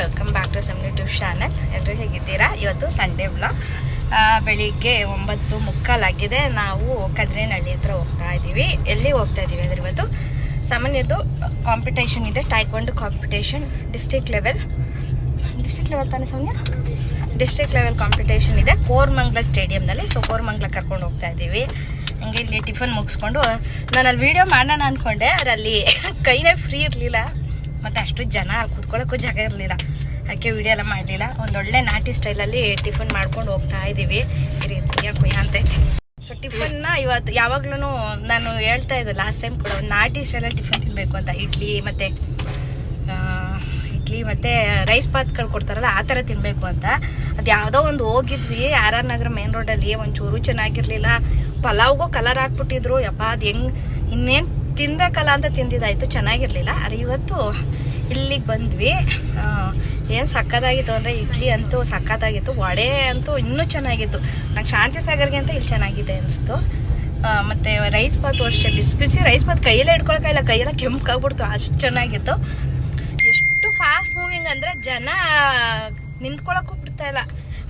Welcome back to some YouTube channel ಎಲ್ಲರೂ ಹೇಗಿದ್ದೀರಾ? ಇವತ್ತು ಸಂಡೇ ಬ್ಲಾಗ್ ಬೆಳಿಗ್ಗೆ ಒಂಬತ್ತು ಮುಕ್ಕಾಲಾಗಿದೆ ನಾವು ಕದ್ರೇನಹಳ್ಳಿ ಹತ್ರ ಹೋಗ್ತಾ ಇದ್ದೀವಿ. ಎಲ್ಲಿ ಹೋಗ್ತಾ ಇದ್ದೀವಿ ಅಂದರೆ ಇವತ್ತು? ಸಾಮಾನ್ಯದ್ದು ಕಾಂಪಿಟೇಷನ್ ಇದೆ. Taekwondo competition district level district level ತಾನೇ ಸೌಮ್ಯ? ಡಿಸ್ಟ್ರಿಕ್ಟ್ ಲೆವೆಲ್ ಕಾಂಪಿಟೇಷನ್ ಇದೆ. ಕೋರ್ಮಂಗ್ಲ ಸ್ಟೇಡಿಯಂನಲ್ಲಿ ಸೊ ಕೋರ್ಮಂಗ್ಲ ಕರ್ಕೊಂಡು ಹೋಗ್ತಾ ಇದ್ದೀವಿ. ಹಂಗೆ ಇಲ್ಲಿ ಟಿಫನ್ ಮುಗಿಸ್ಕೊಂಡು, ನಾನು ಅಲ್ಲಿ ವೀಡಿಯೋ ಮಾಡೋಣ ಅಂದ್ಕೊಂಡೆ ಅದರಲ್ಲಿ ಕೈನೇ ಫ್ರೀ ಇರಲಿಲ್ಲ. ಮತ್ತು ಅಷ್ಟು ಜನ ಅಲ್ಲಿ ಕೂತ್ಕೊಳ್ಳೋಕ್ಕೂ ಜಾಗ ಇರಲಿಲ್ಲ. ಅದಕ್ಕೆ ವಿಡಿಯೋ ಎಲ್ಲ ಮಾಡಲಿಲ್ಲ. ಒಂದೊಳ್ಳೆ ನಾಟಿ ಸ್ಟೈಲಲ್ಲಿ ಟಿಫನ್ ಮಾಡ್ಕೊಂಡು ಹೋಗ್ತಾ ಇದ್ದೀವಿ ಈ ರೀತಿ ಕುಯ್ಯ ಅಂತೈತಿ ಸೊ ಟಿಫನ್ನ ಇವತ್ತು ಯಾವಾಗ್ಲೂ ನಾನು ಹೇಳ್ತಾ ಇದ್ದೆ ಲಾಸ್ಟ್ ಟೈಮ್ ಕೂಡ ಒಂದು ನಾಟಿ ಸ್ಟೈಲಲ್ಲಿ ಟಿಫನ್ ತಿನ್ನಬೇಕು ಅಂತ. ಇಡ್ಲಿ ಮತ್ತು ಇಡ್ಲಿ ಮತ್ತು ರೈಸ್ ಪಾತ್ಗಳು ಕೊಡ್ತಾರಲ್ಲ, ಆ ಥರ ತಿನ್ನಬೇಕು ಅಂತ. ಅದು ಯಾವುದೋ ಒಂದು ಹೋಗಿದ್ವಿ, ಆರ್ ಆರ್ ನಗರ ಮೇನ್ ರೋಡಲ್ಲಿ ಒಂಚೂರು ಚೆನ್ನಾಗಿರಲಿಲ್ಲ. ಪಲಾವ್ಗೂ ಕಲರ್ ಹಾಕ್ಬಿಟ್ಟಿದ್ರು. ಯಪ್ಪ, ಅದು ಹೆಂಗೆ, ಇನ್ನೇನು ತಿನ್ಬೇಕಲ್ಲ ಅಂತ ತಿಂದಿದ್ದಾಯ್ತು, ಚೆನ್ನಾಗಿರ್ಲಿಲ್ಲ. ಅರೆ ಇವತ್ತು ಇಲ್ಲಿಗೆ ಬಂದ್ವಿ. ಏನು ಸಕ್ಕತ್ತಾಗಿತ್ತು ಅಂದರೆ ಇಡ್ಲಿ ಅಂತೂ ಸಕ್ಕತ್ತಾಗಿತ್ತು, ವಡೆ ಅಂತೂ ಇನ್ನೂ ಚೆನ್ನಾಗಿತ್ತು. ನಂಗೆ ಶಾಂತಿ ಸಾಗರ್ಗೆ ಅಂತ ಇಲ್ಲಿ ಚೆನ್ನಾಗಿದೆ ಅನಿಸ್ತು. ಮತ್ತು ರೈಸ್ ಬಾತು ಅಷ್ಟೇ, ಬಿಸಿ ಬಿಸಿ ರೈಸ್ ಬಾತ್ ಕೈಯಲ್ಲೇ ಇಲ್ಲ, ಕೈಯೆಲ್ಲ ಕೆಂಪಾಗ್ಬಿಡ್ತು ಅಷ್ಟು ಚೆನ್ನಾಗಿತ್ತು. ಎಷ್ಟು ಫಾಸ್ಟ್ ಮೂವಿಂಗ್ ಅಂದರೆ ಜನ ನಿಂತ್ಕೊಳ್ಳೋಕ್ಕೂ ಬಿಡ್ತಾ ಇಲ್ಲ.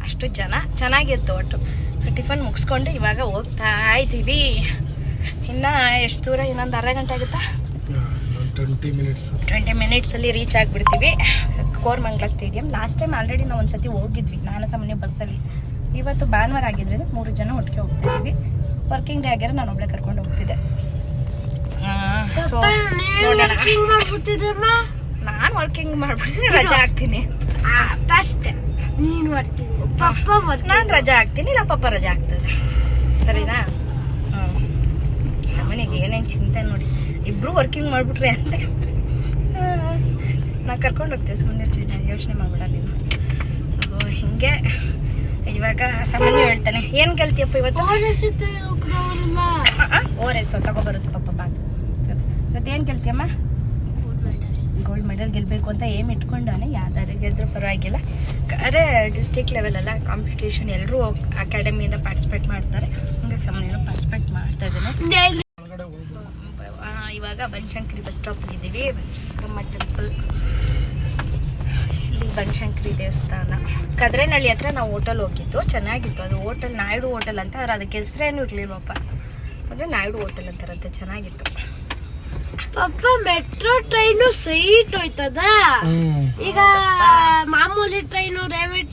ಅಷ್ಟು ಜನ ಚೆನ್ನಾಗಿತ್ತು ಒಟ್ಟು. ಸೊ, ಟಿಫನ್ ಮುಗಿಸ್ಕೊಂಡು ಇವಾಗ ಹೋಗ್ತಾ ಇದ್ದೀವಿ ಇನ್ನು ಎಷ್ಟು ದೂರ? ಇನ್ನೊಂದು ಅರ್ಧ ಗಂಟೆ ಆಗುತ್ತಾ? ಟ್ವೆಂಟಿ ಮಿನಿಟ್ಸ್ ಟ್ವೆಂಟಿ ಮಿನಿಟ್ಸಲ್ಲಿ reach ಆಗಿಬಿಡ್ತೀವಿ. Koramangala stadium last time already ನಾವು ಒಂದ್ಸತಿ ಹೋಗಿದ್ವಿ. ನಾನು ಸಾಮಾನ್ಯ ಬಸ್ಸಲ್ಲಿ ಇವತ್ತು ಭಾನುವಾರ ಆಗಿದ್ರಿಂದ ಮೂರು ಜನ ಒಟ್ಟಿಗೆ ಹೋಗ್ತಾ ಇದ್ವಿ ವರ್ಕಿಂಗ್ ಡೇ ಆಗ್ಯಾರ ನಾನು ಒಬ್ಳೆ ಕರ್ಕೊಂಡು ಹೋಗ್ತಿದ್ದೆ. ಸೊ ನೋಡೋಣ. ನಾನು ವರ್ಕಿಂಗ್ ಮಾಡ್ಬಿಡ್ತೀನಿ ರಜಾ ಹಾಕ್ತೀನಿ. ಅಷ್ಟೇ. ನೀನು ಪಪ್ಪ ನಾನು ರಜಾ ಹಾಕ್ತೀನಿ. ನಮ್ಮ ಪಪ್ಪ ರಜಾ ಆಗ್ತದೆ ಸರಿನಾ? ಸಾಮಾನ್ಯಗೆ ಏನೇನು ಚಿಂತೆ ನೋಡಿ. ಇಬ್ಬರು ವರ್ಕಿಂಗ್ ಮಾಡಿಬಿಟ್ರೆ ಅಂತ. ನಾ ಕರ್ಕೊಂಡು ಹೋಗ್ತೇವೆ ಸುಮ್ಮನೆ ಯೋಚನೆ ಮಾಡ್ಬಿಡಲ್ಲ ನೀನು. ಹಿಂಗೆ. ಇವಾಗ ಸಾಮಾನ್ಯ ಹೇಳ್ತಾನೆ. ಏನು ಕೇಳ್ತೀಯಪ್ಪ ಇವತ್ತು? ಓರ್ ಎಸ್ ತಗೊಬರುತ್ತೆ ಪಪ್ಪ ಬಾಗ್ ಇವತ್ತು ಏನು ಕೇಳ್ತೀಯಮ್ಮ? ಗೋಲ್ಡ್ ಮೆಡಲ್ ಗೆಲ್ಲಬೇಕು ಅಂತ ಏಮ್ ಇಟ್ಕೊಂಡಾನೆ. ಯಾವ್ದಾರು ಗೆದ್ರೂ ಪರವಾಗಿಲ್ಲ. ಅರೆ ಡಿಸ್ಟಿಕ್ ಲೆವೆಲೆಲ್ಲ ಕಾಂಪಿಟೇಷನ್ ಎಲ್ಲರೂ ಅಕಾಡೆಮಿಯಿಂದ ಪಾರ್ಟಿಸಿಪೇಟ್ ಮಾಡ್ತಾರೆ. ಹಂಗಾಗಿ ಸಾಮಾನ್ಯ ಪಾರ್ಟಿಸಿಪೇಟ್ ಮಾಡ್ತಾ ಇದ್ದೇನೆ. ಇವಾಗ ಬನಶಂಕರಿ ಬಸ್ ಸ್ಟಾಪ್ ಇದ್ದೀವಿ. ನಮ್ಮ ಟೆಂಪಲ್ ಇಲ್ಲಿ ಬನಶಂಕರಿ ದೇವಸ್ಥಾನ. ಕದ್ರೇನಹಳ್ಳಿ ಹತ್ರ ನಾವು ಹೋಟೆಲ್ ಹೋಗಿದ್ದು. ಚೆನ್ನಾಗಿತ್ತು. ಅದು ಹೋಟೆಲ್ ನಾಯ್ಡು ಹೋಟೆಲ್ ಅಂತ ಆದ್ರೆ ಅದಕ್ಕೆ ಹೆಸರೇನು ಇರಲಿಲ್ಲಪ್ಪ ಅಂದರೆ ನಾಯ್ಡು ಹೋಟೆಲ್ ಅಂತಾರಂತೆ. ಚೆನ್ನಾಗಿತ್ತು. ಪಪ್ಪ ಮೆಟ್ರೋ ಟ್ರೈನು ಸೈಟ್ ಹೋಯ್ತದ? ಈಗ ಮಾಮೂಲಿ ಟ್ರೈನು ರೈಲ್ವೆ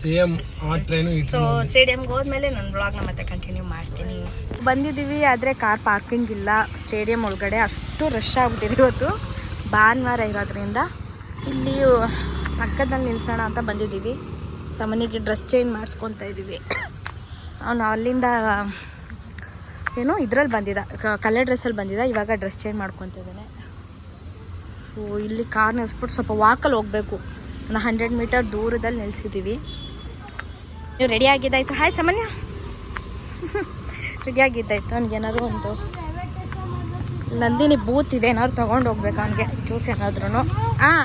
ಸೇಮ್ ಆ ಟ್ರೈನು ಸೊ ಸ್ಟೇಡಿಯಮ್ಗೆ ಹೋದ್ಮೇಲೆ ನಾನು ಬ್ಲಾಗ್ನ ಮತ್ತೆ ಕಂಟಿನ್ಯೂ ಮಾಡ್ತೀನಿ. ಬಂದಿದ್ದೀವಿ ಆದರೆ ಕಾರ್ ಪಾರ್ಕಿಂಗ್ ಇಲ್ಲ. ಸ್ಟೇಡಿಯಂ ಒಳಗಡೆ ಅಷ್ಟು ರಶ್ ಆಗ್ಬಿಟ್ಟಿದೆ ಇವತ್ತು. ಭಾನುವಾರ ಇರೋದ್ರಿಂದ ಇಲ್ಲಿ ಪಕ್ಕದಲ್ಲಿ ನಿಲ್ಸೋಣ ಅಂತ ಬಂದಿದ್ದೀವಿ. ಸಮನಿಗೆ ಡ್ರೆಸ್ ಚೇಂಜ್ ಮಾಡಿಸ್ಕೊತಾ ಇದ್ದೀವಿ. ಅವನು ಅಲ್ಲಿಂದ ಏನು ಇದ್ರಲ್ಲಿ ಬಂದಿದ್ದ ಕಲರ್ ಡ್ರೆಸ್ಸಲ್ಲಿ ಬಂದಿದ್ದ. ಇವಾಗ ಡ್ರೆಸ್ ಚೇಂಜ್ ಮಾಡ್ಕೊತಿದ್ದಾನೆ ಸೊ ಇಲ್ಲಿ ಕಾರ್ ನಿಲ್ಸ್ಬಿಟ್ಟು ಸ್ವಲ್ಪ ವಾಕಲ್ಲಿ ಹೋಗಬೇಕು. ಹಂಡ್ರೆಡ್ ಮೀಟರ್ ದೂರದಲ್ಲಿ ನಿಲ್ಸಿದ್ದೀವಿ. ನೀವು ರೆಡಿ ಆಗಿದ್ದಾಯ್ತು? ಹಾಯ್ ಸಾಮಾನ್ಯ. ರೆಡಿ ಆಗಿದ್ದಾಯ್ತು? ಅವ್ನಿಗೇನಾದ್ರು ಒಂದು ನಂದಿನಿ ಬೂತ್ ಇದೆ, ಏನಾದ್ರು ತೊಗೊಂಡು ಹೋಗ್ಬೇಕು ಅವನಿಗೆ? ಜ್ಯೂಸ್ ಏನಾದ್ರೂ ಹಾಂ.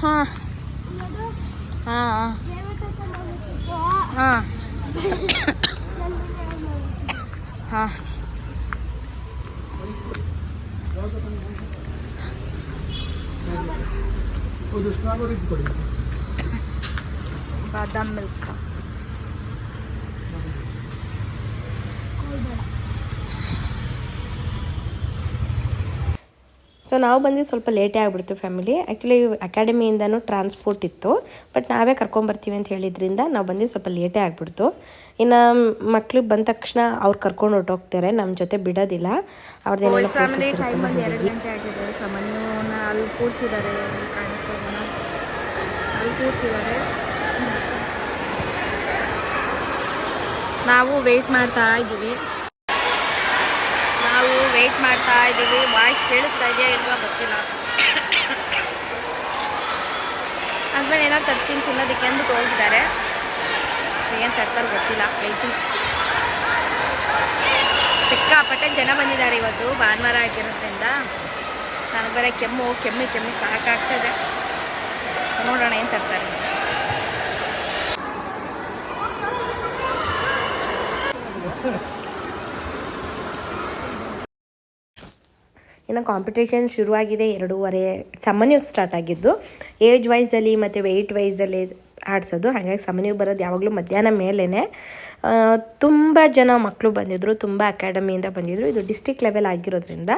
ಹಾಂ ಹಾಂ. ಹಾಂ. ಹಾಂ. ಬಾದಾಮ್ ಮಿಲ್ಕ್. ಸೊ ನಾವು ಬಂದು ಸ್ವಲ್ಪ ಲೇಟೇ ಆಗಿಬಿಡ್ತು ಫ್ಯಾಮಿಲಿ ಆ್ಯಕ್ಚುಲಿ ಅಕಾಡೆಮಿಯಿಂದನೂ ಟ್ರಾನ್ಸ್ಪೋರ್ಟ್ ಇತ್ತು. ಬಟ್ ನಾವೇ ಕರ್ಕೊಂಬರ್ತೀವಿ ಅಂತ ಹೇಳಿದ್ರಿಂದ ನಾವು ಬಂದು ಸ್ವಲ್ಪ ಲೇಟೇ ಆಗಿಬಿಡ್ತು. ಇನ್ನು ಮಕ್ಳು ಬಂದ ತಕ್ಷಣ ಅವ್ರು ಕರ್ಕೊಂಡು ಹೊರ್ಟೋಗ್ತಾರೆ. ನಮ್ಮ ಜೊತೆ ಬಿಡೋದಿಲ್ಲ. ಅವ್ರದ್ದೇನೆಲ್ಲ ಪ್ರೋಸೆಸ್ ಇರುತ್ತೆ ಮಹಿಳೆಗೆ ಸಾಮಾನ್ಯವನ್ನ ಕೂರಿಸಿದ್ದಾರೆ ಕಾಣಿಸ್ತಾ ಇದೆಯಾ? ಅಲ್ಲಿ ಕೂರಿಸಿದ್ದಾರೆ. ನಾವು ವೆಯ್ಟ್ ಮಾಡ್ತಾ ಇದ್ದೀವಿ. ನಾವು ವೆಯ್ಟ್ ಮಾಡ್ತಾ ಇದ್ದೀವಿ. ವಾಯ್ಸ್ ಕೇಳಿಸ್ತಾ ಇದೆಯಾ ಇಲ್ವಾ ಗೊತ್ತಿಲ್ಲ. ಹಸ್ಬೆಂಡ್ ಏನಾದ್ರು ತರ್ತೀನಿ ತಿನ್ನೋದಕ್ಕೆ ಅಂದ್ಬಿಟ್ಟು ಹೋಗಿದ್ದಾರೆ. ಏನು ತರ್ತಾರೆ ಗೊತ್ತಿಲ್ಲ. ವೆಯ್ಟಿಂಗ್ ಸಿಕ್ಕಾಪಟ್ಟೆ ಜನ ಬಂದಿದ್ದಾರೆ ಇವತ್ತು ಭಾನುವಾರ ಆಗಿರೋದ್ರಿಂದ. ನನಗೆ ಬರೀ ಕೆಮ್ಮು, ಕೆಮ್ಮಿ ಕೆಮ್ಮಿ ಸಾಕಾಗ್ತದೆ. ನೋಡೋಣ ಏನು ತರ್ತಾರೆ. ಇನ್ನು ಕಾಂಪಿಟೇಷನ್ ಶುರುವಾಗಿದೆ ಎರಡೂವರೆ ಸಾಮಾನ್ಯವಾಗಿ ಸ್ಟಾರ್ಟ್ ಆಗಿದ್ದು ಏಜ್ ವೈಸಲ್ಲಿ ಮತ್ತು ವೆಯ್ಟ್ ವೈಸಲ್ಲಿ ಆಡಿಸೋದು. ಹಾಗಾಗಿ ಸಾಮಾನ್ಯವಾಗಿ ಬರೋದು ಯಾವಾಗಲೂ ಮಧ್ಯಾಹ್ನ ಮೇಲೇ ತುಂಬ ಜನ ಮಕ್ಕಳು ಬಂದಿದ್ದರು ತುಂಬ ಅಕಾಡೆಮಿಯಿಂದ ಬಂದಿದ್ದರು ಇದು ಡಿಸ್ಟಿಕ್ ಲೆವೆಲ್ ಆಗಿರೋದ್ರಿಂದ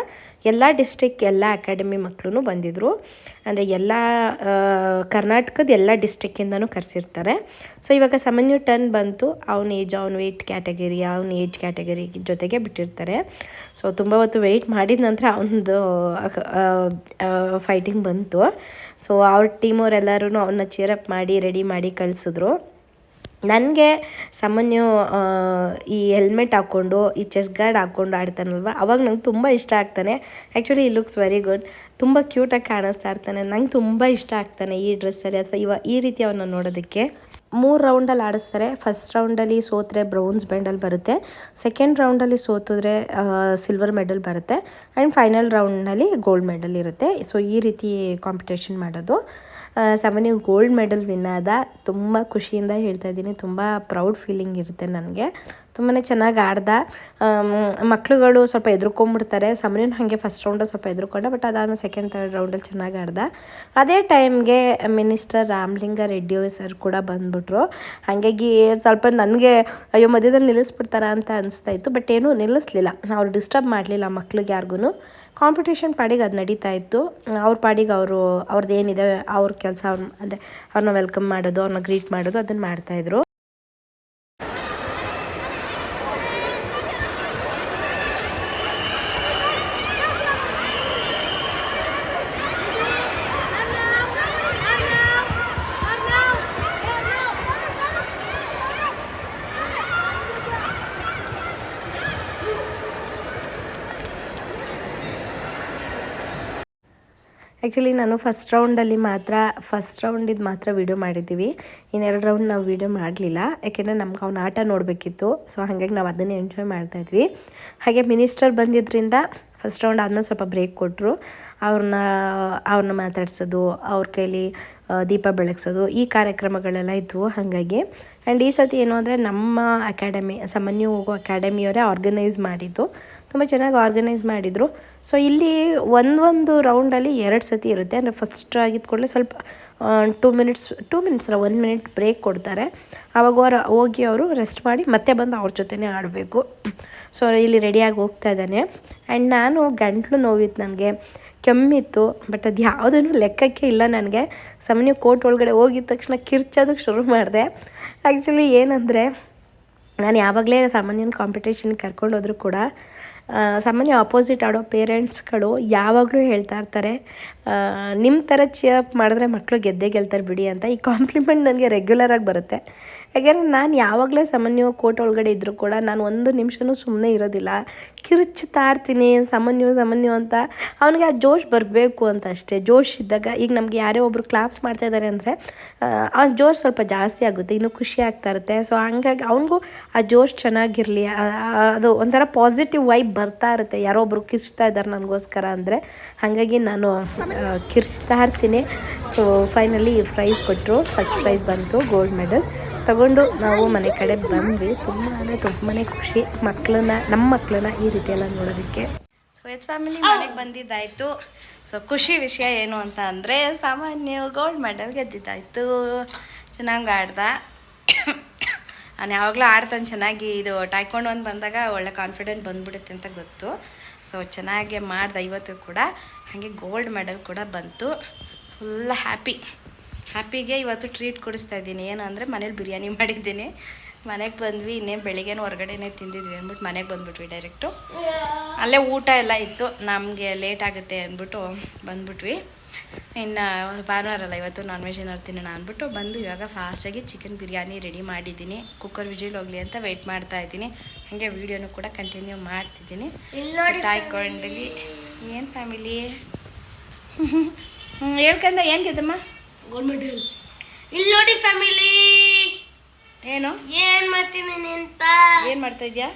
ಎಲ್ಲ ಡಿಸ್ಟಿಕ್ ಎಲ್ಲ ಅಕಾಡೆಮಿ ಮಕ್ಕಳು ಬಂದಿದ್ದರು ಅಂದರೆ ಎಲ್ಲ ಕರ್ನಾಟಕದ ಎಲ್ಲ ಡಿಸ್ಟಿಕ್ಕಿಂದನೂ ಕರೆಸಿರ್ತಾರೆ. ಸೊ ಇವಾಗ ಸಾಮಾನ್ಯ ಟರ್ನ್ ಬಂತು. ಅವ್ನ ಏಜ್ ಅವ್ನ ವೆಯ್ಟ್ ಕ್ಯಾಟಗರಿ ಅವ್ನ ಏಜ್ ಕ್ಯಾಟಗರಿ ಜೊತೆಗೆ ಬಿಟ್ಟಿರ್ತಾರೆ. ಸೊ ತುಂಬ ಹೊತ್ತು ವೆಯ್ಟ್ ಮಾಡಿದ ನಂತರ ಅವನದು ಫೈಟಿಂಗ್ ಬಂತು. ಸೊ ಅವ್ರ ಟೀಮವರೆಲ್ಲರೂ ಅವನ್ನ ಚೇರಪ್ ಮಾಡಿ ರೆಡಿ ಮಾಡಿ ಕಳಿಸಿದ್ರು. ನನಗೆ ಸಾಮಾನ್ಯ ಈ ಹೆಲ್ಮೆಟ್ ಹಾಕ್ಕೊಂಡು ಈ ಚೆಸ್ ಗಾರ್ಡ್ ಹಾಕ್ಕೊಂಡು ಆಡ್ತಾನಲ್ವ? ಅವಾಗ ನಂಗೆ ತುಂಬ ಇಷ್ಟ ಆಗ್ತಾನೆ. ಆ್ಯಕ್ಚುಲಿ ಈ ಲುಕ್ಸ್ ವೆರಿ ಗುಡ್ ತುಂಬ ಕ್ಯೂಟಾಗಿ ಕಾಣಿಸ್ತಾ ಇರ್ತಾನೆ. ನಂಗೆ ತುಂಬ ಇಷ್ಟ ಆಗ್ತಾನೆ ಈ ಡ್ರೆಸ್ಸಲ್ಲಿ ಅಥವಾ ಇವ, ಈ ರೀತಿ ಅವನ್ನ ನೋಡೋದಕ್ಕೆ. ಮೂರು ರೌಂಡಲ್ಲಿ ಆಡಿಸ್ತಾರೆ. ಫಸ್ಟ್ ರೌಂಡಲ್ಲಿ ಸೋತ್ರೆ ಬ್ರೌನ್ಸ್ ಮೆಡಲ್ ಬರುತ್ತೆ. ಸೆಕೆಂಡ್ ರೌಂಡಲ್ಲಿ ಸೋತಿದ್ರೆ ಸಿಲ್ವರ್ ಮೆಡಲ್ ಬರುತ್ತೆ. ಆ್ಯಂಡ್ ಫೈನಲ್ ರೌಂಡ್ನಲ್ಲಿ ಗೋಲ್ಡ್ ಮೆಡಲ್ ಇರುತ್ತೆ. ಸೊ ಈ ರೀತಿ ಕಾಂಪಿಟೇಷನ್ ಮಾಡೋದು. ಸಾಮಾನ್ಯ ಗೋಲ್ಡ್ ಮೆಡಲ್ ವಿನ್ ಆದ ತುಂಬ ಖುಷಿಯಿಂದ ಹೇಳ್ತಾ ಇದ್ದೀನಿ. ತುಂಬ ಪ್ರೌಡ್ ಫೀಲಿಂಗ್ ಇರುತ್ತೆ ನನಗೆ. ತುಂಬಾ ಚೆನ್ನಾಗಿ ಆಡ್ದ. ಮಕ್ಳುಗಳು ಸ್ವಲ್ಪ ಎದುರ್ಕೊಂಡ್ಬಿಡ್ತಾರೆ ಸಮನೇನು ಹಾಗೆ ಫಸ್ಟ್ ರೌಂಡಲ್ಲಿ ಸ್ವಲ್ಪ ಎದುರ್ಕೊಂಡ ಬಟ್ ಅದಾದಮೇಲೆ ಸೆಕೆಂಡ್ ತರ್ಡ್ ರೌಂಡಲ್ಲಿ ಚೆನ್ನಾಗಿ ಆಡ್ದ. ಅದೇ ಟೈಮ್ಗೆ ಮಿನಿಸ್ಟರ್ ರಾಮಲಿಂಗ ರೆಡ್ಡಿ ಸರ್ ಕೂಡ ಬಂದ್ಬಿಟ್ರು. ಹಾಗಾಗಿ ಸ್ವಲ್ಪ ನನಗೆ, ಅಯ್ಯೋ, ಮಧ್ಯದಲ್ಲಿ ನಿಲ್ಲಿಸ್ಬಿಡ್ತಾರ ಅಂತ ಅನಿಸ್ತಾ ಇತ್ತು ಬಟ್ ಏನೂ ನಿಲ್ಲಿಸ್ಲಿಲ್ಲ. ಅವ್ರು ಡಿಸ್ಟರ್ಬ್ ಮಾಡಲಿಲ್ಲ ಮಕ್ಳಿಗೆ ಯಾರಿಗೂ ಕಾಂಪಿಟೇಷನ್ ಪಾಡಿಗೆ ಅದು ನಡೀತಾ ಇತ್ತು. ಅವ್ರ ಪಾಡಿಗೆ ಅವರು ಅವ್ರದ್ದು ಏನಿದೆ, ಅವ್ರ ಕೆಲಸ ಅವ್ರ, ಅಂದರೆ ಅವ್ರನ್ನ ವೆಲ್ಕಮ್ ಮಾಡೋದು ಅವ್ರನ್ನ ಗ್ರೀಟ್ ಮಾಡೋದು ಅದನ್ನು ಮಾಡ್ತಾಯಿದ್ರು ಆ್ಯಕ್ಚುಲಿ ನಾನು ಫಸ್ಟ್ ರೌಂಡಲ್ಲಿ ಮಾತ್ರ ಫಸ್ಟ್ ರೌಂಡಿದ್ದು ಮಾತ್ರ ವೀಡಿಯೋ ಮಾಡಿದ್ದೀವಿ. ಇನ್ನೆರಡು ರೌಂಡ್ ನಾವು ವೀಡಿಯೋ ಮಾಡಲಿಲ್ಲ. ಯಾಕೆಂದರೆ ನಮ್ಗೆ ಅವ್ನ ಆಟ ನೋಡಬೇಕಿತ್ತು. ಸೊ ಹಾಗಾಗಿ ನಾವು ಅದನ್ನೇ ಎಂಜಾಯ್ ಮಾಡ್ತಾಯಿದ್ವಿ ಹಾಗೆ ಮಿನಿಸ್ಟರ್ ಬಂದಿದ್ದರಿಂದ ಫಸ್ಟ್ ರೌಂಡ್ ಆದಮೇಲೆ ಸ್ವಲ್ಪ ಬ್ರೇಕ್ ಕೊಟ್ಟರು ಅವ್ರನ್ನ ಅವ್ರನ್ನ ಮಾತಾಡ್ಸೋದು, ಅವ್ರ ಕೈಲಿ ದೀಪ ಬೆಳಗ್ಸೋದು, ಈ ಕಾರ್ಯಕ್ರಮಗಳೆಲ್ಲ ಇದ್ವು ಹಾಗಾಗಿ. ಆ್ಯಂಡ್ ಈ ಸತಿ ಏನು ಅಂದರೆ ನಮ್ಮ ಅಕಾಡೆಮಿ ಸಾಮಾನ್ಯ ಹೋಗೋ ಅಕಾಡೆಮಿಯವರೇ ಆರ್ಗನೈಸ್ ಮಾಡಿದ್ದು. ತುಂಬ ಚೆನ್ನಾಗಿ ಆರ್ಗನೈಸ್ ಮಾಡಿದರು. ಸೊ ಇಲ್ಲಿ ಒಂದೊಂದು ರೌಂಡಲ್ಲಿ ಎರಡು ಸತಿ ಇರುತ್ತೆ. ಅಂದರೆ ಫಸ್ಟ್ ಆಗಿದ ಕೂಡಲೇ ಸ್ವಲ್ಪ two minutes two minutes one minute break ಕೊಡ್ತಾರೆ. ಆವಾಗ ಅವರು, ಹೋಗಿ ಅವರು ರೆಸ್ಟ್ ಮಾಡಿ ಮತ್ತೆ ಬಂದು ಅವ್ರ ಜೊತೆನೆ ಆಡಬೇಕು. ಸೊ ಇಲ್ಲಿ ರೆಡಿಯಾಗಿ ಹೋಗ್ತಾ ಇದ್ದಾನೆ. ಆ್ಯಂಡ್ ನಾನು ಗಂಟ್ಲು ನೋವಿತ್ತು ನನಗೆ. ಕೆಮ್ಮಿತ್ತು ಬಟ್ ಅದು ಯಾವುದೂ ಲೆಕ್ಕಕ್ಕೆ ಇಲ್ಲ ನನಗೆ. ಸಾಮಾನ್ಯ ಕೋರ್ಟ್ ಒಳಗಡೆ ಹೋಗಿದ ತಕ್ಷಣ ಕಿರ್ಚೋದಕ್ಕೆ ಶುರು ಮಾಡಿದೆ. ಆ್ಯಕ್ಚುಲಿ ಏನಂದರೆ, ನಾನು ಯಾವಾಗಲೇ ಸಾಮಾನ್ಯನ ಕಾಂಪಿಟೇಷನ್ ಕರ್ಕೊಂಡು ಹೋದ್ರು ಕೂಡ ಸಾಮಾನ್ಯ ಅಪೋಸಿಟ್ ಆಡೋ ಪೇರೆಂಟ್ಸ್ಗಳು ಯಾವಾಗಲೂ ಹೇಳ್ತಾ ಇರ್ತಾರೆ ನಿಮ್ಮ ಥರ ಚಿಯಪ್ ಮಾಡಿದ್ರೆ ಮಕ್ಕಳು ಗೆದ್ದೇ ಗೆಲ್ತಾರೆ ಬಿಡಿ ಅಂತ ಈ ಕಾಂಪ್ಲಿಮೆಂಟ್ ನನಗೆ ರೆಗ್ಯುಲರಾಗಿ ಬರುತ್ತೆ. ಯಾಕೆಂದರೆ ನಾನು ಯಾವಾಗಲೇ ಸಾಮಾನ್ಯ ಕೋಟ್ ಒಳಗಡೆ ಇದ್ದರೂ ಕೂಡ ನಾನು ಒಂದು ನಿಮಿಷನೂ ಸುಮ್ಮನೆ ಇರೋದಿಲ್ಲ. ಕಿರುಚ್ತಾ ಇರ್ತೀನಿ, ಸಾಮಾನ್ಯ ಸಾಮಾನ್ಯ ಅಂತ. ಅವನಿಗೆ ಆ ಜೋಶ್ ಬರಬೇಕು ಅಂತ ಅಷ್ಟೇ. ಜೋಶ್ ಇದ್ದಾಗ ಈಗ ನಮಗೆ ಯಾರೇ ಒಬ್ಬರು ಕ್ಲಾಪ್ಸ್ ಮಾಡ್ತಾ ಇದ್ದಾರೆ ಅಂದರೆ, ಆ ಜೋಶ್ ಸ್ವಲ್ಪ ಜಾಸ್ತಿ ಆಗುತ್ತೆ, ಇನ್ನೂ ಖುಷಿ ಆಗ್ತಾ ಇರುತ್ತೆ. ಸೊ ಹಂಗಾಗಿ ಅವನಿಗೂ ಆ ಜೋಶ್ ಚೆನ್ನಾಗಿರಲಿ ಅದು ಒಂಥರ ಪಾಸಿಟಿವ್ ವೈಬ್ ಬರ್ತಾ ಇರುತ್ತೆ. ಯಾರೋ ಒಬ್ರು ಕಿರ್ಚ್ತಾ ಇದ್ದಾರೆ ನನಗೋಸ್ಕರ ಅಂದರೆ. ಹಾಗಾಗಿ ನಾನು ಕಿರ್ಚ್ತಾ ಇರ್ತೀನಿ. ಸೊ ಫೈನಲಿ ಪ್ರೈಸ್ ಕೊಟ್ಟರು ಫಸ್ಟ್ ಪ್ರೈಸ್ ಬಂತು ಗೋಲ್ಡ್ ಮೆಡಲ್ ತಗೊಂಡು ನಾವು ಮನೆ ಕಡೆ ಬಂದ್ವಿ. ತುಂಬ ಅಂದರೆ ತುಂಬಾ ಖುಷಿ. ಮಕ್ಕಳನ್ನ ನಮ್ಮ ಮಕ್ಕಳನ್ನ ಈ ರೀತಿ ಎಲ್ಲ ನೋಡೋದಕ್ಕೆ. ಸೊ ಎಚ್ ಫ್ಯಾಮಿಲಿ ಮನೆಗೆ ಬಂದಿದ್ದಾಯಿತು. ಸೊ ಖುಷಿ ವಿಷಯ ಏನು ಅಂತ ಅಂದರೆ, ಸಾಮಾನ್ಯ ಗೋಲ್ಡ್ ಮೆಡಲ್ ಗೆದ್ದಿದ್ದಾಯಿತು. ಚೆನ್ನಾಗಿ ಆಡ್ದ. ನಾನು ಯಾವಾಗಲೂ ಆಡ್ತಾನೆ ಚೆನ್ನಾಗಿ ಇದು ಟಾಯ್ಕೊಂಡು ಒಂದು ಬಂದಾಗ ಒಳ್ಳೆ ಕಾನ್ಫಿಡೆಂಟ್ ಬಂದ್ಬಿಡುತ್ತೆ ಅಂತ ಗೊತ್ತು. ಸೊ ಚೆನ್ನಾಗಿ ಮಾಡ್ದೆ ಇವತ್ತು ಕೂಡ. ಹಾಗೆ ಗೋಲ್ಡ್ ಮೆಡಲ್ ಕೂಡ ಬಂತು. ಫುಲ್ ಹ್ಯಾಪಿ ಹ್ಯಾಪಿಗೆ ಇವತ್ತು ಟ್ರೀಟ್ ಕೊಡಿಸ್ತಾ ಇದ್ದೀನಿ. ಏನು ಅಂದರೆ ಮನೇಲಿ ಬಿರಿಯಾನಿ ಮಾಡಿದ್ದೀನಿ. ಮನೆಗೆ ಬಂದ್ವಿ ಇನ್ನೇನು ಬೆಳಿಗ್ಗೆನೂ ಹೊರಗಡೆನೇ ತಿಂದಿದ್ವಿ ಅಂದ್ಬಿಟ್ಟು ಮನೆಗೆ ಬಂದ್ಬಿಟ್ವಿ ಡೈರೆಕ್ಟು ಅಲ್ಲೇ ಊಟ ಎಲ್ಲ ಇತ್ತು ನಮಗೆ ಲೇಟ್ ಆಗುತ್ತೆ ಅಂದ್ಬಿಟ್ಟು ಬಂದ್ಬಿಟ್ವಿ. ಇನ್ನು ಭಾನುವಾರ ಅಲ್ಲ ಇವತ್ತು ನಾನ್ ವೆಜ್ ಏನಾದ್ರು ತಿನ್ನೋಣ ಅಂದ್ಬಿಟ್ಟು ಬಂದು ಇವಾಗ ಫಾಸ್ಟಾಗಿ ಚಿಕನ್ ಬಿರಿಯಾನಿ ರೆಡಿ ಮಾಡಿದ್ದೀನಿ. ಕುಕ್ಕರ್ ವಿಜಿಲ್ ಹೋಗಲಿ ಅಂತ ವೆಯ್ಟ್ ಮಾಡ್ತಾ ಇದ್ದೀನಿ. ಹಾಗೆ ವೀಡಿಯೋನು ಕೂಡ ಕಂಟಿನ್ಯೂ ಮಾಡ್ತಿದ್ದೀನಿ. ತಾಯ್ಕೊಂಡಲ್ಲಿ ಏನು ಫ್ಯಾಮಿಲಿ ಹೇಳ್ಕಂದ ಏನು ಗೆದ್ದಮ್ಮ? ಗೋಲ್ಡ್ ಇಲ್ಲಿ ನೋಡಿ ಫ್ಯಾಮಿಲಿ ಏನು? ಏನ್ ಮಾಡ್ತೀನಿ ಅಂತ ಏನ್ ಮಾಡ್ತಾ ಇದ್ಯಾ?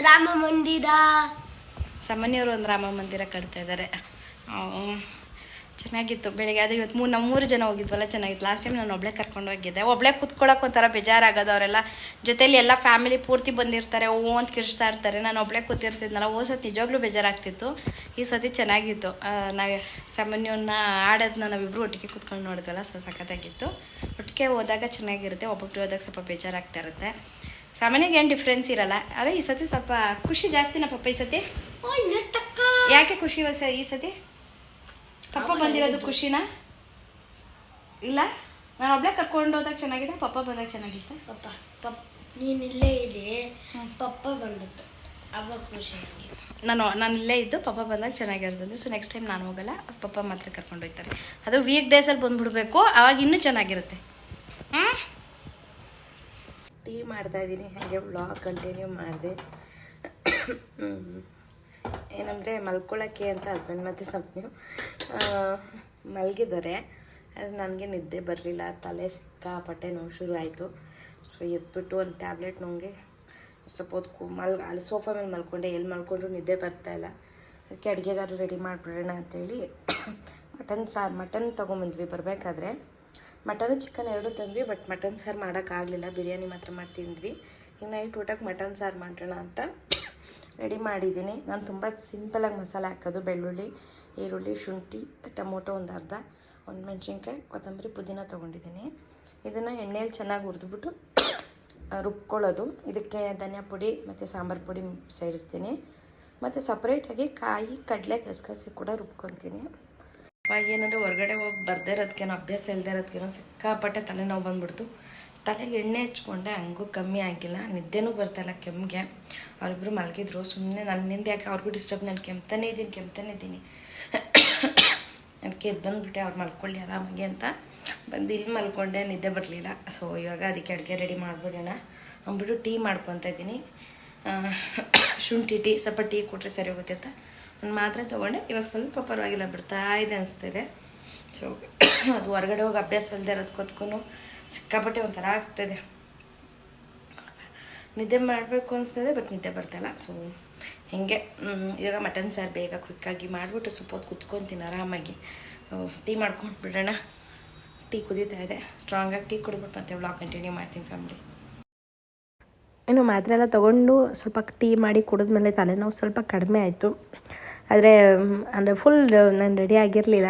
ರಾಮ ಮಂದಿರ. ಸಾಮಾನ್ಯವರು ಒಂದು ರಾಮ ಮಂದಿರ ಕಟ್ತಾ ಇದ್ದಾರೆ ಚೆನ್ನಾಗಿತ್ತು. ಬೆಳಿಗ್ಗೆ ಅದು ಇವತ್ತು ಮೂರು ನಮ್ಮೂರು ಮೂರು ಜನ ಹೋಗಿದ್ವಲ್ಲ ಚೆನ್ನಾಗಿತ್ತು. ಲಾಸ್ಟ್ ಟೈಮ್ ನಾನು ಒಬ್ಳೆ ಕರ್ಕೊಂಡು ಹೋಗಿದ್ದೆ. ಒಬ್ಳೆ ಕುತ್ಕೊಳಕ್ಕೆ ಒಂಥರ ಬೇಜಾರಾಗೋದು ಅವರೆಲ್ಲ. ಜೊತೆಲಿ ಎಲ್ಲ ಫ್ಯಾಮಿಲಿ ಪೂರ್ತಿ ಬಂದಿರ್ತಾರೆ. ಓ ಅಂತ ಕಿರ್ಸ್ತಾ ಇರ್ತಾರೆ. ನಾನು ಒಬ್ಳೆ ಕೂತಿರ್ತಿದ್ನಲ್ಲ ಓ ಸತಿ ನಿಜವಾಗ್ಲೂ ಬೇಜಾರಾಗ್ತಿತ್ತು. ಈ ಸತಿ ಚೆನ್ನಾಗಿತ್ತು. ನಾವು ಸಾಮಾನ್ಯವನ್ನ ಆಡೋದನ್ನ ನಾವಿಬ್ರು ಒಟ್ಟಿಗೆ ಕೂತ್ಕೊಂಡು ನೋಡಿದ್ವಲ್ಲ ಸೊ ಸಖತ್ತಾಗಿತ್ತು. ಒಟ್ಟಿಗೆ ಹೋದಾಗ ಚೆನ್ನಾಗಿರುತ್ತೆ. ಒಬ್ಬೊಬ್ರು ಹೋದಾಗ ಸ್ವಲ್ಪ ಬೇಜಾರಾಗ್ತಾ ಇರುತ್ತೆ. ಸಾಮಾನ್ಯಾಗ ಏನು ಡಿಫ್ರೆನ್ಸ್ ಇರಲ್ಲ. ಆದರೆ ಈ ಸತಿ ಸ್ವಲ್ಪ ಖುಷಿ ಜಾಸ್ತಿನ ಪಪ್ಪ ಈ ಸತಿ? ಯಾಕೆ ಖುಷಿ ಸರ್ ಈ ಸತಿ? ಪಪ್ಪ ಬಂದಿರೋದು ಖುಷಿನಾ? ಇಲ್ಲ? ನಾನು ಒಬ್ಳೆ ಕರ್ಕೊಂಡು ಹೋದಾಗ ಚೆನ್ನಾಗಿದೆ ಪಪ್ಪ ಬಂದಾಗ ಚೆನ್ನಾಗಿತ್ತು? ಪಪ್ಪ ಪಪ್ಪ ನೀನು ಇಲ್ಲೇ ಇದೆ ಪಪ್ಪ ಬಂದಿತ್ತು ಅವಾಗ ಖುಷಿ ನಾನು ನಾನು ಇಲ್ಲೇ ಇದ್ದು ಪಪ್ಪ ಬಂದಾಗ ಚೆನ್ನಾಗಿರ್ತದೆ ಸೊ ನೆಕ್ಸ್ಟ್ ಟೈಮ್ ನಾನು ಹೋಗಲ್ಲ ಪಪ್ಪ ಮಾತ್ರ ಕರ್ಕೊಂಡು ಹೋಗ್ತಾರೆ. ಅದು ವೀಕ್ ಡೇಸಲ್ಲಿ ಬಂದ್ಬಿಡ್ಬೇಕು ಅವಾಗ ಇನ್ನೂ ಚೆನ್ನಾಗಿರುತ್ತೆ. ಹ್ಞೂ ಟೀ ಮಾಡ್ತಾ ಇದ್ದೀನಿ ಹಾಗೆ ವ್ಲಾಗ್ ಕಂಟಿನ್ಯೂ ಮಾಡಿದೆ. ಏನಂದರೆ ಮಲ್ಕೊಳ್ಳೋಕ್ಕೆ ಅಂತ ಹಸ್ಬೆಂಡ್ ಮತ್ತು ಸಪ್ನಿ ಮಲಗಿದ್ದಾರೆ. ನನಗೆ ನಿದ್ದೆ ಬರಲಿಲ್ಲ, ತಲೆ ಸಿಕ್ಕಾಪಟ್ಟೆ ನೋವು ಶುರು ಆಯಿತು. ಸೊ ಎದ್ಬಿಟ್ಟು ಒಂದು ಟ್ಯಾಬ್ಲೆಟ್ ನೋಂಗೆ ಸ್ವಲ್ಪ ಹೊತ್ತು ಮಲ್ ಅಲ್ಲಿ ಸೋಫಾ ಮೇಲೆ ಮಲ್ಕೊಂಡೆ, ಎಲ್ಲಿ ಮಲ್ಕೊಂಡ್ರು ನಿದ್ದೆ ಬರ್ತಾ ಇಲ್ಲ. ಅದಕ್ಕೆ ಅಡುಗೆಗಾರು ರೆಡಿ ಮಾಡಿಬಿಡೋಣ ಅಂತೇಳಿ ಮಟನ್ ಸಾರು ಮಟನ್ ತೊಗೊಂಬಂದ್ವಿ ಬರಬೇಕಾದ್ರೆ. ಮಟನ್ ಚಿಕನ್ ಎರಡೂ ತಂದ್ವಿ ಬಟ್ ಮಟನ್ ಸಾರು ಮಾಡೋಕ್ಕಾಗಲಿಲ್ಲ ಬಿರಿಯಾನಿ ಮಾತ್ರ ಮಾಡಿ ತಿಂದ್ವಿ ಈಗ ನೈಟ್ ಊಟಕ್ಕೆ ಮಟನ್ ಸಾರು ಮಾಡೋಣ ಅಂತ ರೆಡಿ ಮಾಡಿದ್ದೀನಿ. ನಾನು ತುಂಬ ಸಿಂಪಲಾಗಿ ಮಸಾಲೆ ಹಾಕೋದು. ಬೆಳ್ಳುಳ್ಳಿ, ಈರುಳ್ಳಿ, ಶುಂಠಿ, ಟೊಮೊಟೊ ಒಂದು ಅರ್ಧ, ಒಂದು ಮೆಣಸಿನ್ಕಾಯಿ, ಕೊತ್ತಂಬರಿ, ಪುದೀನ ತೊಗೊಂಡಿದ್ದೀನಿ. ಇದನ್ನು ಎಣ್ಣೆಯಲ್ಲಿ ಚೆನ್ನಾಗಿ ಹುರಿದ್ಬಿಟ್ಟು ರುಬ್ಕೊಳ್ಳೋದು. ಇದಕ್ಕೆ ಧನಿಯಾ ಪುಡಿ ಮತ್ತು ಸಾಂಬಾರು ಪುಡಿ ಸೇರಿಸ್ತೀನಿ. ಮತ್ತು ಸಪ್ರೇಟಾಗಿ ಕಾಯಿ, ಕಡಲೆ, ಗಸಗಸೆ ಕೂಡ ರುಬ್ಕೊತೀನಿ. ಏನಂದರೆ ಹೊರಗಡೆ ಹೋಗಿ ಬರ್ದೇ ಇರೋದಕ್ಕೇನೋ ಅಭ್ಯಾಸ ಇಲ್ಲದೇ ಇರೋದಕ್ಕೇನೋ ಸಿಕ್ಕಾಪಟ್ಟೆ ತಲೆನೋವು ಬಂದ್ಬಿಡ್ತು. ತಲೆಗೆ ಎಣ್ಣೆ ಹಚ್ಕೊಂಡೆ, ಹಂಗೂ ಕಮ್ಮಿ ಆಗಿಲ್ಲ. ನಿದ್ದೆನೂ ಬರ್ತಾಯಿಲ್ಲ ಕೆಮ್ಮಿಗೆ ಅವರಿಬ್ಬರು ಮಲಗಿದ್ರು. ಸುಮ್ಮನೆ ನನ್ನಿಂದ ಯಾಕೆ ಅವ್ರಿಗೂ ಡಿಸ್ಟರ್ಬ್ ನಾನು ಕೆಮ್ತಾನೇ ಇದ್ದೀನಿ ಕೆಮ್ತಾನೇ ಇದ್ದೀನಿ. ಅದಕ್ಕೆ ಇದು ಬಂದುಬಿಟ್ಟೆ, ಅವ್ರು ಮಲ್ಕೊಳ್ಳಿ ಆರಾಮಾಗಿ ಅಂತ ಬಂದು ಇಲ್ಲಿ ಮಲ್ಕೊಂಡೆ, ನಿದ್ದೆ ಬರಲಿಲ್ಲ. ಸೊ ಇವಾಗ ಅದಕ್ಕೆ ಅಡುಗೆ ರೆಡಿ ಮಾಡಿಬಿಡೋಣ. ಅಂದ್ಬಿಟ್ಟು ಟೀ ಮಾಡ್ಕೊತಾ ಇದ್ದೀನಿ. ಶುಂಠಿ ಟೀ, ಸ್ವಲ್ಪ ಟೀ ಕೊಟ್ಟರೆ ಸರಿ ಹೋಗುತ್ತೆ ಅಂತ. ಒಂದು ಮಾತ್ರ ತೊಗೊಂಡೆ. ಇವಾಗ ಸ್ವಲ್ಪ ಪರವಾಗಿಲ್ಲ, ಬಿಡ್ತಾ ಇದೆ ಅನಿಸ್ತಿದೆ. ಸೊ ಅದು ಹೊರಗಡೆ ಹೋಗಿ ಅಭ್ಯಾಸ ಇಲ್ಲದೆ ಇರೋದಕ್ಕೋದ್ಕೂ ಸಿಕ್ಕಾಪಟ್ಟೆ ಒಂಥರ ಆಗ್ತದೆ. ನಿದ್ದೆ ಮಾಡಬೇಕು ಅನಿಸ್ತದೆ ಬಟ್ ನಿದ್ದೆ ಬರ್ತಾಯಿಲ್ಲ ಸೊ ಹಿಂಗೆ ಇವಾಗ ಮಟನ್ ಸಾರು ಬೇಗ ಕ್ವಿಕ್ಕಾಗಿ ಮಾಡಿಬಿಟ್ಟು ಸ್ವಲ್ಪ ಹೊತ್ತು ಕುತ್ಕೊತೀನಿ ಆರಾಮಾಗಿ. ಟೀ ಮಾಡ್ಕೊಂಡು ಬಿಡೋಣ. ಟೀ ಕುದೀತಾ ಇದೆ. ಸ್ಟ್ರಾಂಗಾಗಿ ಟೀ ಕುಡಿದ್ಬಿಟ್ಟು ಮತ್ತೆ ವ್ಲಾಗ್ ಕಂಟಿನ್ಯೂ ಮಾಡ್ತೀನಿ ಫ್ಯಾಮಿಲಿ ಇನ್ನು ಮಾತ್ರೆ ಎಲ್ಲ ತೊಗೊಂಡು ಸ್ವಲ್ಪ ಟೀ ಮಾಡಿ ಕುಡಿದ್ಮೇಲೆ ತಲೆನೋವು ಸ್ವಲ್ಪ ಕಡಿಮೆ ಆಯಿತು. ಆದರೆ ಅಂದರೆ ಫುಲ್ ನಾನು ರೆಡಿ ಆಗಿರಲಿಲ್ಲ.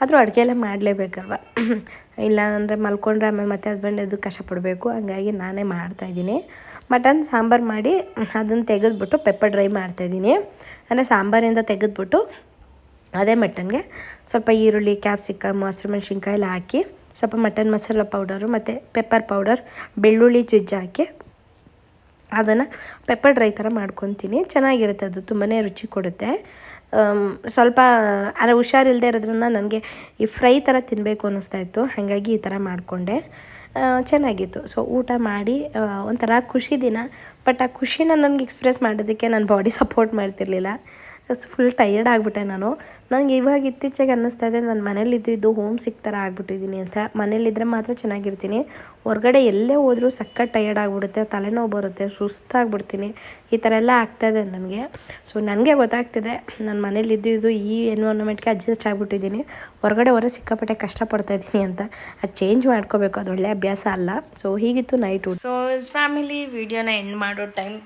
ಆದರೂ ಅಡುಗೆ ಎಲ್ಲ ಮಾಡಲೇಬೇಕಲ್ವ? ಇಲ್ಲ ಅಂದರೆ ಮಲ್ಕೊಂಡ್ರೆ ಆಮೇಲೆ ಮತ್ತೆ ಹಸ್ಬೆಂಡ್ ಅದು ಕಷ್ಟಪಡಬೇಕು ಹಂಗಾಗಿ ನಾನೇ ಮಾಡ್ತಾಯಿದ್ದೀನಿ ಮಟನ್, ಸಾಂಬಾರು ಮಾಡಿ ಅದನ್ನು ತೆಗೆದ್ಬಿಟ್ಟು ಪೆಪ್ಪರ್ ಡ್ರೈ ಮಾಡ್ತಾಯಿದ್ದೀನಿ ಅಂದರೆ ಸಾಂಬಾರಿಂದ ತೆಗೆದ್ಬಿಟ್ಟು ಅದೇ ಮಟನ್ಗೆ ಸ್ವಲ್ಪ ಈರುಳ್ಳಿ ಕ್ಯಾಪ್ಸಿಕಮ್ ಹಸಿರು ಮೆಣಸಿನ್ಕಾಯಿ ಎಲ್ಲ ಹಾಕಿ, ಸ್ವಲ್ಪ ಮಟನ್ ಮಸಾಲ ಪೌಡರು ಮತ್ತು ಪೆಪ್ಪರ್ ಪೌಡರ್ ಬೆಳ್ಳುಳ್ಳಿ ಜಜ್ಜಿ ಹಾಕಿ, ಅದನ್ನು ಪೆಪ್ಪರ್ ಡ್ರೈ ಥರ ಮಾಡ್ಕೊತೀನಿ. ಚೆನ್ನಾಗಿರುತ್ತೆ ಅದು ತುಂಬಾ ರುಚಿ ಕೊಡುತ್ತೆ. ಸ್ವಲ್ಪ ಅರೆ ಹುಷಾರಿಲ್ಲದೆ ಇರೋದ್ರಿಂದ ನನಗೆ ಈ ಫ್ರೈ ಥರ ತಿನ್ನಬೇಕು ಅನ್ನಿಸ್ತಾ ಇತ್ತು. ಹಾಗಾಗಿ ಈ ಥರ ಮಾಡಿಕೊಂಡೆ. ಚೆನ್ನಾಗಿತ್ತು. ಸೊ, ಊಟ ಮಾಡಿ ಒಂಥರ ಖುಷಿ ದಿನ. ಬಟ್ ಆ ಖುಷಿನ ನನಗೆ ಎಕ್ಸ್ಪ್ರೆಸ್ ಮಾಡೋದಕ್ಕೆ ನನ್ನ ಬಾಡಿ ಸಪೋರ್ಟ್ ಮಾಡ್ತಿರ್ಲಿಲ್ಲ. ಫುಲ್ ಟೈರ್ಡ್ ಆಗಿಬಿಟ್ಟೆ ನಾನು. ನನಗೆ ಇವಾಗ ಇತ್ತೀಚೆಗೆ ಅನ್ನಿಸ್ತಾ ಇದೆ, ನಾನು ಮನೇಲಿದ್ದು ಇದು ಹೋಮ್ ಸಿಕ್ ಥರ ಆಗ್ಬಿಟ್ಟಿದ್ದೀನಿ ಅಂತ. ಮನೇಲಿದ್ದರೆ ಮಾತ್ರ ಚೆನ್ನಾಗಿರ್ತೀನಿ. ಹೊರಗಡೆ ಎಲ್ಲೇ ಹೋದರೂ ಸಖತ್ ಟೈರ್ಡ್ ಆಗಿಬಿಡುತ್ತೆ, ತಲೆನೋವು ಬರುತ್ತೆ, ಸುಸ್ತಾಗ್ಬಿಡ್ತೀನಿ. ಈ ಥರ ಎಲ್ಲ ಆಗ್ತಾಯಿದೆ ನನಗೆ. ಸೊ ನನಗೆ ಗೊತ್ತಾಗ್ತಿದೆ, ನಾನು ಮನೇಲಿದ್ದು ಇದು ಈ ಎನ್ವೈರ್ಮೆಂಟ್ಗೆ ಅಡ್ಜಸ್ಟ್ ಆಗಿಬಿಟ್ಟಿದ್ದೀನಿ. ಹೊರಗಡೆ ಹೊರ ಸಿಕ್ಕಾಪಟ್ಟೆ ಕಷ್ಟಪಡ್ತಾ ಇದ್ದೀನಿ ಅಂತ. ಅದು ಚೇಂಜ್ ಮಾಡ್ಕೋಬೇಕು, ಅದು ಒಳ್ಳೆ ಅಭ್ಯಾಸ ಅಲ್ಲ. ಸೊ ಹೀಗಿತ್ತು ನೈಟ್ ಸೊ ಫ್ಯಾಮಿಲಿ ವಿಡಿಯೋನ ಎಂಡ್ ಮಾಡೋ ಟೈಮ್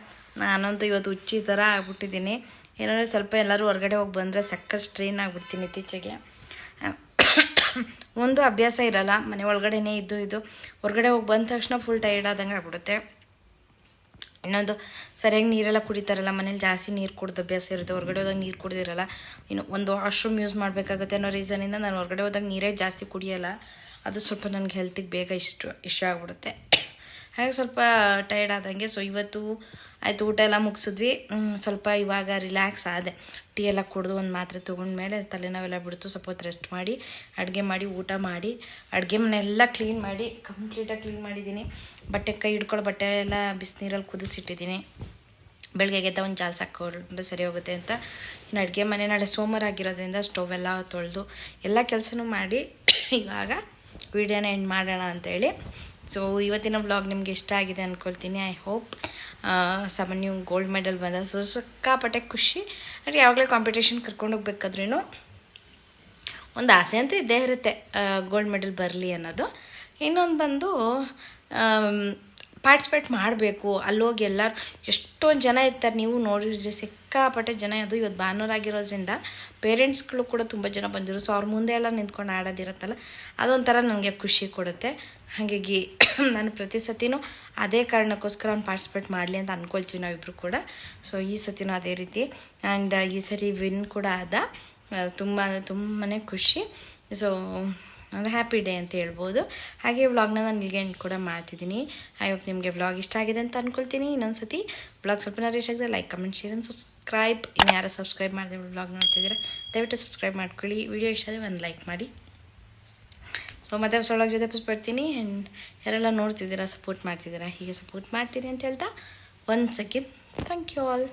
ನಾನಂತೂ ಇವತ್ತು ಹುಚ್ಚಿ ಥರ ಆಗ್ಬಿಟ್ಟಿದ್ದೀನಿ. ಏನಂದರೆ ಸ್ವಲ್ಪ ಎಲ್ಲರೂ ಹೊರಗಡೆ ಹೋಗಿ ಬಂದರೆ ಸಕ್ಕ ಸ್ಟ್ರೈನ್ ಆಗಿಬಿಡ್ತೀನಿ ಇತ್ತೀಚೆಗೆ. ಒಂದು ಅಭ್ಯಾಸ ಇರಲ್ಲ, ಮನೆ ಒಳಗಡೆನೇ ಇದ್ದು ಇದು ಹೊರಗಡೆ ಹೋಗಿ ಬಂದ ತಕ್ಷಣ ಫುಲ್ ಟೈರ್ಡ್ ಆದಂಗೆ ಆಗ್ಬಿಡುತ್ತೆ. ಇನ್ನೊಂದು, ಸರಿಯಾಗಿ ನೀರೆಲ್ಲ ಕುಡಿತಾರಲ್ಲ, ಮನೇಲಿ ಜಾಸ್ತಿ ನೀರು ಕುಡ್ದು ಅಭ್ಯಾಸ ಇರುತ್ತೆ. ಹೊರಗಡೆ ಹೋದಾಗ ನೀರು ಕುಡ್ದಿರಲ್ಲ. ಇನ್ನು ಒಂದು ವಾಶ್ರೂಮ್ ಯೂಸ್ ಮಾಡಬೇಕಾಗುತ್ತೆ ಅನ್ನೋ ರೀಸನಿಂದ ನಾನು ಹೊರಗಡೆ ಹೋದಾಗ ನೀರೇ ಜಾಸ್ತಿ ಕುಡಿಯೋಲ್ಲ. ಅದು ಸ್ವಲ್ಪ ನನಗೆ ಹೆಲ್ತಿಗೆ ಬೇಗ ಇಷ್ಟು ಇಷ್ಟ ಆಗ್ಬಿಡುತ್ತೆ. ಹಾಗೆ ಸ್ವಲ್ಪ ಟೈರ್ಡ್ ಆದಂಗೆ ಸೊ ಇವತ್ತು ಆಯಿತು, ಊಟ ಎಲ್ಲ ಮುಗಿಸಿದ್ವಿ. ಸ್ವಲ್ಪ ಇವಾಗ ರಿಲ್ಯಾಕ್ಸ್ ಆದೆ. ಟೀ ಎಲ್ಲ ಕುಡಿದು ಒಂದು ಮಾತ್ರೆ ತೊಗೊಂಡ್ಮೇಲೆ ತಲೆನೋವೆಲ್ಲ ಬಿಡ್ತು, ಸ್ವಲ್ಪ ಹೊತ್ತು ರೆಸ್ಟ್ ಮಾಡಿ, ಅಡುಗೆ ಮಾಡಿ, ಊಟ ಮಾಡಿ, ಅಡುಗೆ ಮನೆ ಎಲ್ಲ ಕ್ಲೀನ್ ಮಾಡಿ ಕಂಪ್ಲೀಟಾಗಿ ಕ್ಲೀನ್ ಮಾಡಿದ್ದೀನಿ. ಬಟ್ಟೆ ಕೈ ಹಿಡ್ಕೊಳ್ಳೋ ಬಟ್ಟೆ ಎಲ್ಲ ಬಿಸಿನೀರಲ್ಲಿ ಕುದಿಸಿಟ್ಟಿದ್ದೀನಿ. ಬೆಳಗ್ಗೆ ಎದ್ದ ಒಂದು ಜಾಲ್ಸ್ ಹಾಕ್ಕೊಂಡ್ರೆ ಸರಿ ಹೋಗುತ್ತೆ ಅಂತ. ಇನ್ನು ಅಡುಗೆ ಮನೆ ನಾಳೆ ಸೋಮವಾರ ಆಗಿರೋದ್ರಿಂದ ಸ್ಟವ್ ಎಲ್ಲ ತೊಳೆದು ಎಲ್ಲ ಕೆಲಸನೂ ಮಾಡಿ ಇವಾಗ ವೀಡಿಯೋನ ಎಂಡ್ ಮಾಡೋಣ ಅಂತೇಳಿ. ಸೊ ಇವತ್ತಿನ ಬ್ಲಾಗ್ ನಿಮಗೆ ಇಷ್ಟ ಆಗಿದೆ ಅಂದ್ಕೊಳ್ತೀನಿ ಐ ಹೋಪ್ ಸಾಮಾನ್ಯ ಗೋಲ್ಡ್ ಮೆಡಲ್ ಬಂದ. ಸೊ ಸಿಕ್ಕಾಪಟ್ಟೆ ಖುಷಿ. ಅಂದರೆ ಯಾವಾಗಲೇ ಕಾಂಪಿಟೇಷನ್ ಕರ್ಕೊಂಡು ಹೋಗ್ಬೇಕಾದ್ರೂ ಒಂದು ಆಸೆ ಅಂತೂ ಇದ್ದೇ ಇರುತ್ತೆ ಗೋಲ್ಡ್ ಮೆಡಲ್ ಬರಲಿ ಅನ್ನೋದು. ಇನ್ನೊಂದು ಬಂದು ಪಾರ್ಟಿಸಿಪೇಟ್ ಮಾಡಬೇಕು. ಅಲ್ಲೋಗಿ ಎಲ್ಲರೂ ಎಷ್ಟೊಂದು ಜನ ಇರ್ತಾರೆ ನೀವು ನೋಡಿದ್ರೆ ನೋಡಿದ್ರಿ ಸಿಕ್ಕಾಪಟ್ಟೆ ಜನ ಅದು ಇವತ್ತು ಭಾನುವಾರ ಆಗಿರೋದ್ರಿಂದ ಪೇರೆಂಟ್ಸ್ಗಳು ಕೂಡ ತುಂಬ ಜನ ಬಂದಿರು ಸೊ ಅವ್ರ ಮುಂದೆ ಎಲ್ಲ ನಿಂತ್ಕೊಂಡು ಆಡೋದಿರುತ್ತಲ್ಲ, ಅದೊಂಥರ ನನಗೆ ಖುಷಿ ಕೊಡುತ್ತೆ. ಹಾಗಾಗಿ ನಾನು ಪ್ರತಿ ಸತಿನೂ ಅದೇ ಕಾರಣಕ್ಕೋಸ್ಕರ ಅವ್ನು ಪಾರ್ಟಿಸಿಪೇಟ್ ಮಾಡಲಿ ಅಂತ ಅಂದ್ಕೊಳ್ತೀವಿ ನಾವಿಬ್ಬರು ಕೂಡ. ಸೊ ಈ ಸತಿನೂ ಅದೇ ರೀತಿ. ಆ್ಯಂಡ್ ಈ ಸರಿ ವಿನ್ ಕೂಡ ಆದ. ತುಂಬ ತುಂಬಾ ಖುಷಿ. ಸೊ ಒಂದು ಹ್ಯಾಪಿ ಡೇ ಅಂತ ಹೇಳ್ಬೋದು. ಹಾಗೆ ವ್ಲಾಗ್ನ ನಾನು ಇಲ್ಲಿಗೆ ಎಂಡ್ ಕೂಡ ಮಾಡ್ತಿದ್ದೀನಿ. ಐ ಹೋಪ್ ನಿಮಗೆ ವ್ಲಾಗ್ ಇಷ್ಟ ಆಗಿದೆ ಅಂತ ಅಂದ್ಕೊಳ್ತೀನಿ ಇನ್ನೊಂದು ಸತಿ ವ್ಲಾಗ್ ಸ್ವಲ್ಪ ರೀಚ್ ಆಗಿದೆ like comment share and subscribe ಇನ್ನು ಯಾರು ಸಬ್ಸ್ಕ್ರೈಬ್ ಮಾಡಿದೆ ವ್ಲಾಗ್ ನೋಡ್ತಿದ್ದೀರಾ, ದಯವಿಟ್ಟು ಸಬ್ಸ್ಕ್ರೈಬ್ ಮಾಡ್ಕೊಳ್ಳಿ. ವಿಡಿಯೋ ಇಷ್ಟ ಆದರೆ ಒಂದು ಲೈಕ್ ಮಾಡಿ. ಸೊ ಮತ್ತೆ ಹೊಸ ಜೊತೆ ಬರ್ತೀನಿ. ಆ್ಯಂಡ್ ಯಾರೆಲ್ಲ ನೋಡ್ತಿದ್ದೀರಾ ಸಪೋರ್ಟ್ ಮಾಡ್ತಿದ್ದೀರಾ, ಹೀಗೆ ಸಪೋರ್ಟ್ ಮಾಡ್ತೀನಿ ಅಂತ ಹೇಳ್ತಾ ಒಂದು ಸೆಕೆಂಡ್ ಥ್ಯಾಂಕ್ ಯು ಆಲ್